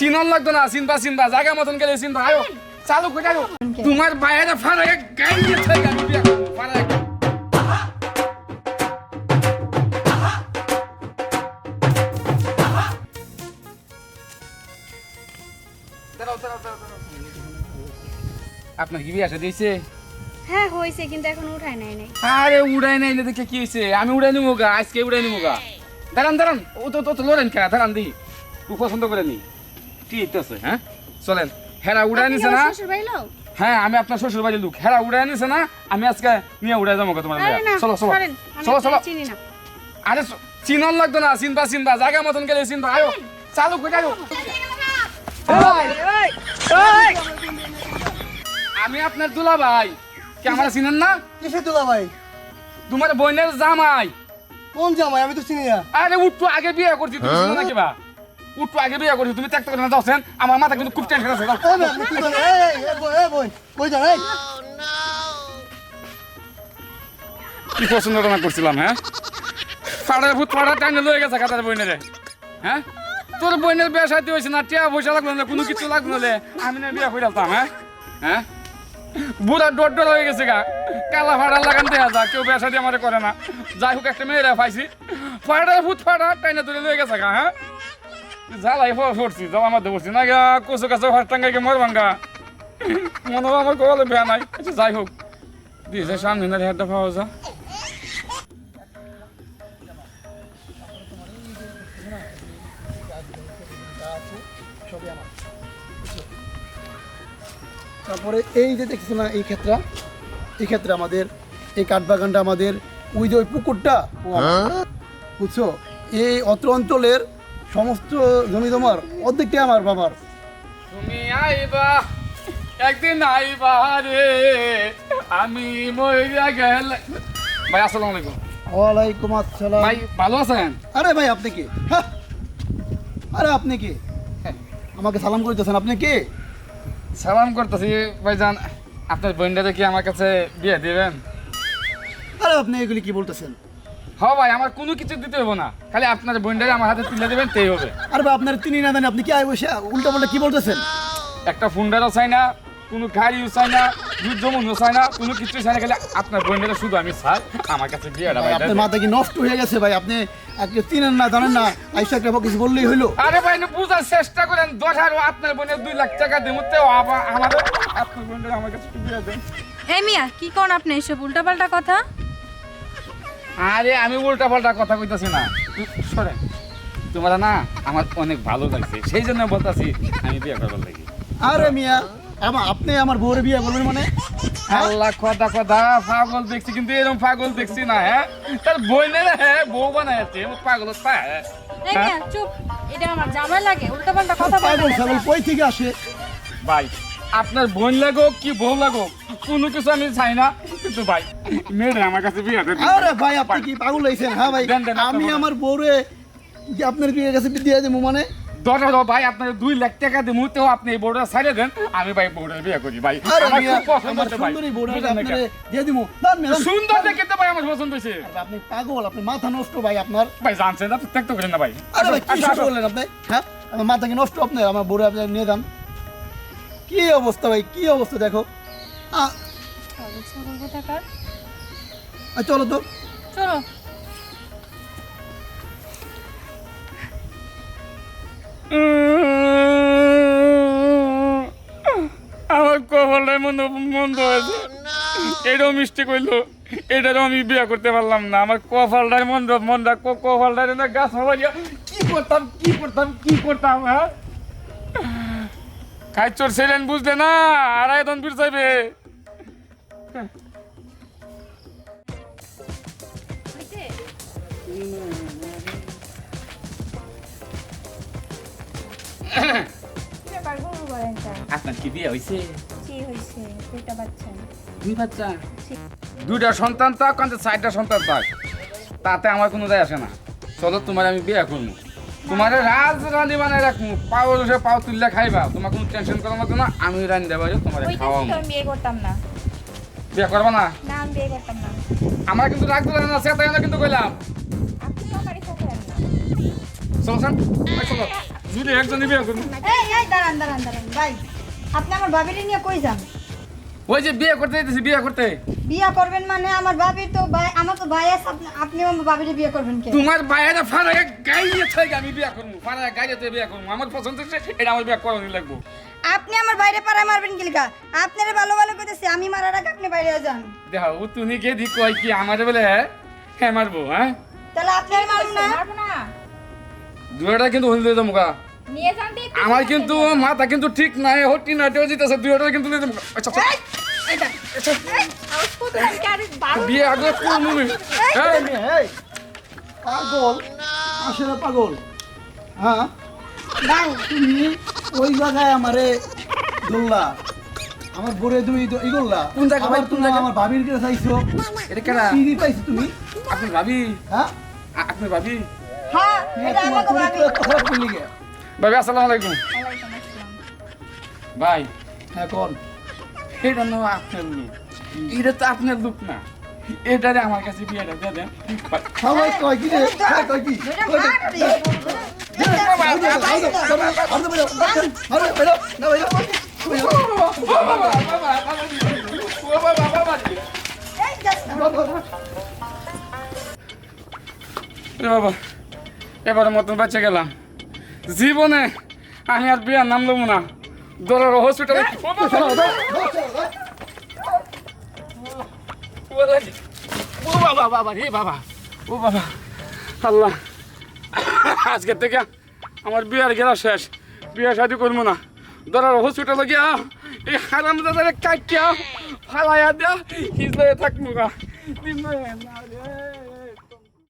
Chinon লাগতো না চিনবা চিনবা জায়গা মতন গেলে চিনবা। আয়ো চালু করে আয়ো তোমার বাইরে আপনার কি বিয়ে আসা দিয়েছে হ্যাঁ হয়েছে কিন্তু এখন উঠায় নাই নাই। আরে উড়াই নাই না দেখে কি হয়েছে? আমি উড়াই নিবো গা আজকে উড়াই নিবো গা। দাঁড়ান দাঁড়ান ও তো তো লড়েন খেলা দাঁড়ান দি খুব পছন্দ করে নি কি হ্যাঁ? চলেন। হেরা উড়াই নিছে না? হ্যাঁ আমি আপনার শ্বশুর বাড়ির লোক। হেরা উড়াই নিছে না আমি আজকে নিয়ে উড়াই যাব তোমার চলো চলো। চলো চলো। আরে চিনন লাগতো না চিনবা চিনবা। জায়গা মতন গেলে চিনবা। আয়ো চালু করে আয়ো। আমি আপনার দুলা ভাই কি আমার চিনেন না? কিসে তোলা ভাই তোমার বোনের জামাই। কোন জামাই? আমি তো চিনি না। আরে উঠতো আগে বিয়ে করছি। তুমি চিনো না কিবা? উঠতো আগে বিয়ে করছি তুমি ত্যাগ করে না যাচ্ছেন আমার মাথা কিন্তু খুব টেনশন আছে কি পছন্দ না করছিলাম হ্যাঁ? পাড়ার ভূত পাড়া টাইনে লয়ে গেছে বইনেরে হ্যাঁ? তোর বইনের বিয়ে সাথে হয়েছে না টিয়া পয়সা লাগল না কোনো কিছু লাগল না আমি না বিয়ে করে আসতাম হ্যাঁ? হ্যাঁ? বুড়া ডর ডর হয়ে গেছে গা। কালা ফাড়া লাগান দেখা যা কেউ বিয়ে সাথে আমার করে না। যাই হোক একটা মেয়েরা পাইছি। পাড়ার ভূত পাড়া টাইনে ধরে লয়ে গেছে গা হ্যাঁ? জ্বালাই পড়ছি জ্বালা মাধ্যমে পড়ছি না গা কচু কাছে ফাট টাঙ্গাইকে মর ভাঙ্গা। মনে হয় আমার কলে বেয়া নাই। আচ্ছা যাই হোক। দিয়েছে সামনে না হেডটা পাওয়া যা। তারপরে এই যে দেখছি না এই ক্ষেত্রে এই ক্ষেত্রে আমাদের এই কাঠবাগানটা আমাদের ওই যে ওই পুকুরটা বুঝছ? এই অত্র অঞ্চলের সমস্ত জমি তোমার অর্ধেকটাই আমার বাবার। তুমি আইবা একদিন আইবা রে আমি মইরা গেলে ভাই আসসালামু আলাইকুম। ওয়ালাইকুম আসসালাম। ভাই ভালো আছেন? আরে ভাই আপনি কি? হ্যাঁ। আরে আপনি কে? আমাকে সালাম করতেছেন আপনি কি? সালাম করতেছি ভাইজান আপনার বোনটাকে কি আমার কাছে বিয়ে দিবেন? আরে আপনি এগুলি কি বলতেছেন? হ ভাই আমার কোনো কিছু দিতে হবে না। খালি আপনার বোনটাকে আমার হাতে তুলে দেবেন তেই হবে। আরে ভাই আপনার তিনি না জানি আপনি কি আয় বসে উল্টা পাল্টা কি বলতেছেন? একটা ফুন্ডারও চাই না কোনো গাড়িও চাই না দুধ জমনও চাই না কোনো কিছু চাই না খালি আপনার বোনটাকে শুধু আমি চাই আমার কাছে বিয়েটা ভাই আপনার মাথা কি নষ্ট হয়ে গেছে ভাই? আপনি আজকে চিনেন না জানেন না আইসা একটা কিছু বললেই হইল। আরে ভাই না বুঝার চেষ্টা করেন দশ আর আপনার বোনের দুই লাখ টাকা দিব তেও আবার আমাদের আপনার বোনের আমার কাছে দিয়ে দেন। এই মিয়া কি কোন আপনি এসব উল্টাপাল্টা কথা? আরে আমি উল্টা পাল্টা কথা কইতাছি না। তোমরা না আমার অনেক ভালো লাগছে। সেই জন্য বলতাছি আমি বিয়ে করবার লাগি। আরে মিয়া আমা আপনি আমার বউরে বিয়ে করবেন মানে? হ্যাঁ? আল্লাহ কথা কথা পাগল দেখছি কিন্তু এরকম পাগল দেখছি না হ্যাঁ? তার বইনের হ্যাঁ? বউ বানাইছে পাগল হ্যাঁ? এই মিয়া চুপ। এটা আমার জামাই লাগে উল্টাপাল্টা কথা পাগল কই থেকে আসে? ভাই আপনার বোন লাগো কি বউ লাগো? কোনো কিছু আমি চাই না কিন্তু ভাই মেয়েরা আমার কাছে বিয়ে দেন আরে ভাই আপনি কি পাগল হইছেন হ্যাঁ ভাই দেন, দেন, আপনার আমি বলেন। আমার বউরে যে আপনার বিয়ে কাছে দিয়ে দেবো মানে? ভাই আপনার দুই লাখ টাকা আপনি এই বউটা ছাড়ে দেন আমি ভাই বিয়ে করি ভাই। আরে আমার মিয়া, খুব পছন্দ আমার হচ্ছে ভাই। সুন্দরী বউরে বুঝলেন না আপনারে দিয়ে দিবো। দান মেয়ে, সুন্দর দেখে তো ভাই আমার পছন্দ হয়েছে। আপনি পাগল আপনি মাথা নষ্ট ভাই আপনার। ভাই জানছেন না ত্যাগ তো করেন না ভাই। আরে ভাই কি আসো, শুরু আসো। করলেন আপনি? হ্যাঁ আমার মাথা কি নষ্ট আপনার আমার বউরে আপনি নিয়ে যান। কি অবস্থা ভাই কি অবস্থা দেখো। চলো তো। চলো। আমার কপালটাই মন্দ মন্দ হয়েছে। এটাও মিষ্টি কইলো। এটারও আমি বিয়ে করতে পারলাম না। আমার কপালটাই মন্দ মন্দা কপালটাই না গাছ মারিয়া কি করতাম কি করতাম কি করতাম হ্যাঁ? খাই চোর ছিলেন বুঝলে না? আড়াই দন বীর চাইবে আপনার কি বিয়ে হয়েছে দুইটা দুই বাচ্চা? দুইটা সন্তান থাক কারণ চারটা সন্তান থাক তাতে আমার কোনো দায় আসে না। চলো তোমার আমি বিয়ে করব তোমার রাজ রানি বানায় রাখব পাও পাও তুললে খাইবা। তোমার কোনো টেনশন করার মতো না আমি রানি দেবো তোমার খাওয়াবো করতাম না। বিয়ে করবা না? না আমি বিয়ে করতাম না। আমার কিন্তু রাগ দিলে না সে তাই কিন্তু কইলাম। আপনি তো বাড়ি থাকেন না। চলো স্যার চলো যদি একজনই বিয়ে করব। এই এই দাঁড়ান দাঁড়ান দাঁড়ান ভাই আপনি আমার ভাবিরে নিয়ে কই যান? ওই যে বিয়ে করতে যেতেছি বিয়ে করতে। বিয়া করবেন মানে আমার ভাবির তো ভাই আমার তো ভাই আছে আপনি- আমার ভাবিরে বিয়ে করবেন কে? তোমার বাইরে ফাড়ায় গাইয়ে থেকে আমি বিয়ে করব ফাড়ায় গাইয়ে বিয়ে করব। আমার পছন্দ হচ্ছে এটা আমার বিয়ে করানি লাগবো। আপনি আমার বাইরে পাড়া মারবেন কি লিগা আপনারে ভালো ভালো কইতেছি আমি মারার আগে আপনি বাইরে যান। দেখো ও তুমি কে দি কয় কি আমার বলে হ্যাঁ? মারবো হ্যাঁ? তাহলে আপনি আর মারুন না। না। দুয়াটা কিন্তু হইলে তো মুখা নিয়ে যান তো একটু আমার কিন্তু মাথা কিন্তু ঠিক নাই হটি নাটেও জিতেছে দুয়াটা কিন্তু লইতে মুখা আচ্ছা আচ্ছা। বিয়ে আগে কোন মুমি এই এই পাগল আসলে পাগল। হ্যাঁ? ভাই তুমি। ওই জায়গায় আমারে দোল্লা আমার বোরে তুমি ই করলা। কোন জায়গা ভাই, কোন তুমি জায়গা? আমার ভাবির কাছে চাইছো। এটা কেডা? কি পাইছো তুমি? আপনি ভাবি? হ্যাঁ? আপনি ভাবি? হ্যাঁ এটা আমাকে ভাবি। চরিত্র কথা বললি গে? ভাবি আসসালামু আলাইকুম। ভাই। হ্যাঁ কোন? এটা না আপনার লুক এটা তো আপনার লুক না। এটারে আমার কাছে বিয়েটা দিয়ে দেন। সবাই কয় কি রে? হ্যাঁ, কয় কি? বাবা, এবারে মতন বাচ্চা গেলাম। জীবনে আমি আর বিয়ার নাম লব না। দরের হসপিটালে ও বাবা বাবা রে বাবা। ও বাবা, আল্লাহ। আজকের থেকে আমার বিয়ার গেলা শেষ। বিয়ে শাদি করব না। দরার হসপিটালে গিয়া এই হারাম দাদারে কাটিয়া ফালাইয়া দেয়া হিজলে থাকব গা।